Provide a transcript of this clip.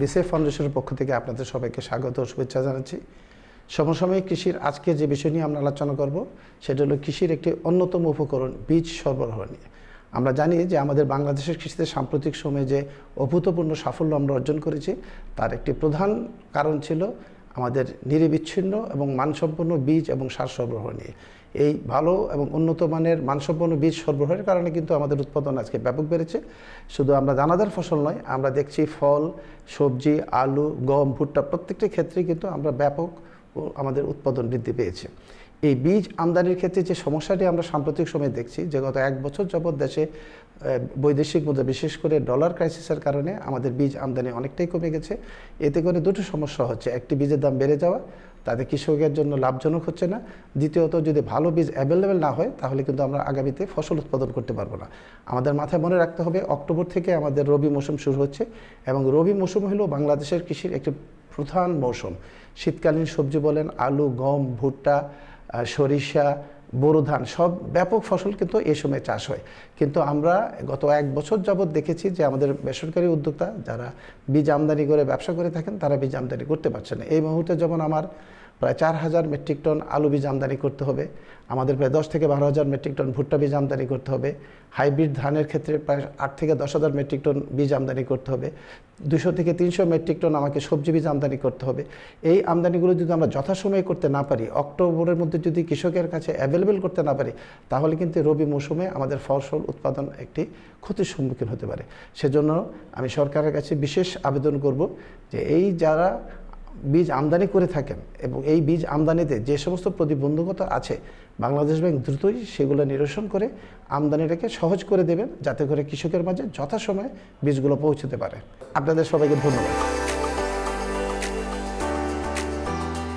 বিসেফ ফাউন্ডেশনের পক্ষ থেকে আপনাদের সবাইকে স্বাগত ও শুভেচ্ছা জানাচ্ছি। সমসাময়িক কৃষির আজকে যে বিষয় নিয়ে আমরা আলোচনা করব, সেটা হলো কৃষির একটি অন্যতম উপকরণ, বীজ সরবরাহ নিয়ে। আমরা জানি যে আমাদের বাংলাদেশের কৃষিতে সাম্প্রতিক সময়ে যে অভূতপূর্ণ সাফল্য আমরা অর্জন করেছি, তার একটি প্রধান কারণ ছিল আমাদের নিরবিচ্ছিন্ন এবং মানসম্পন্ন বীজ এবং সার সরবরাহ নিয়ে। এই ভালো এবং উন্নত মানের মানসম্পন্ন বীজ সরবরাহের কারণে কিন্তু আমাদের উৎপাদন আজকে ব্যাপক বেড়েছে। শুধু আমরা দানাদার ফসল নয়, আমরা দেখছি ফল, সবজি, আলু, গম, ভুট্টা প্রত্যেকটি ক্ষেত্রে কিন্তু আমরা ব্যাপক আমাদের উৎপাদন বৃদ্ধি পেয়েছে। এই বীজ আমদানির ক্ষেত্রে যে সমস্যাটি আমরা সাম্প্রতিক সময়ে দেখছি, যে গত এক বছর যাবৎ দেশে বৈদেশিক মুদ্রা, বিশেষ করে ডলার ক্রাইসিসের কারণে আমাদের বীজ আমদানি অনেকটাই কমে গেছে। এতে করে দুটো সমস্যা হচ্ছে, একটি বীজের দাম বেড়ে যাওয়া, তাতে কৃষকের জন্য লাভজনক হচ্ছে না। দ্বিতীয়ত, যদি ভালো বীজ অ্যাভেলেবেল না হয়, তাহলে কিন্তু আমরা আগামীতে ফসল উৎপাদন করতে পারব না। আমাদের মাথায় মনে রাখতে হবে, অক্টোবর থেকে আমাদের রবি মৌসুম শুরু হচ্ছে এবং রবি মৌসুম হলো বাংলাদেশের কৃষির একটি প্রধান মৌসুম। শীতকালীন সবজি বলেন আলু, গম, ভুট্টা সরিষা, বোরো ধান, সব ব্যাপক ফসল কিন্তু এ সময় চাষ হয়। কিন্তু আমরা গত এক বছর যাবৎ দেখেছি যে আমাদের বেসরকারি উদ্যোক্তা যারা বীজ আমদানি করে ব্যবসা করে থাকেন, তারা বীজ আমদানি করতে পারছে না। এই মুহূর্তে যেমন আমার প্রায় চার হাজার মেট্রিক টন আলু বীজ আমদানি করতে হবে। আমাদের প্রায় দশ থেকে বারো হাজার মেট্রিক টন ভুট্টা বীজ আমদানি করতে হবে। হাইব্রিড ধানের ক্ষেত্রে প্রায় আট থেকে দশ হাজার মেট্রিক টন বীজ আমদানি করতে হবে। দুশো থেকে তিনশো মেট্রিক টন আমাকে সবজি বীজ আমদানি করতে হবে। এই আমদানিগুলো যদি আমরা যথাসময়ে করতে না পারি, অক্টোবরের মধ্যে যদি কৃষকের কাছে অ্যাভেলেবেল করতে না পারি, তাহলে কিন্তু রবি মৌসুমে আমাদের ফসল উৎপাদন একটি ক্ষতির সম্মুখীন হতে পারে। সেজন্য আমি সরকারের কাছে বিশেষ আবেদন করব যে এই যারা বীজ আমদানি করে থাকেন এবং এই বীজ আমদানিতে যে সমস্ত প্রতিবন্ধকতা আছে, বাংলাদেশ ব্যাংক দ্রুতই সেগুলো নিরসন করে আমদানিটাকে সহজ করে দেবেন, যাতে করে কৃষকের মাঝে যথাসময়ে বীজগুলো পৌঁছতে পারে। আপনাদের সবাইকে ধন্যবাদ।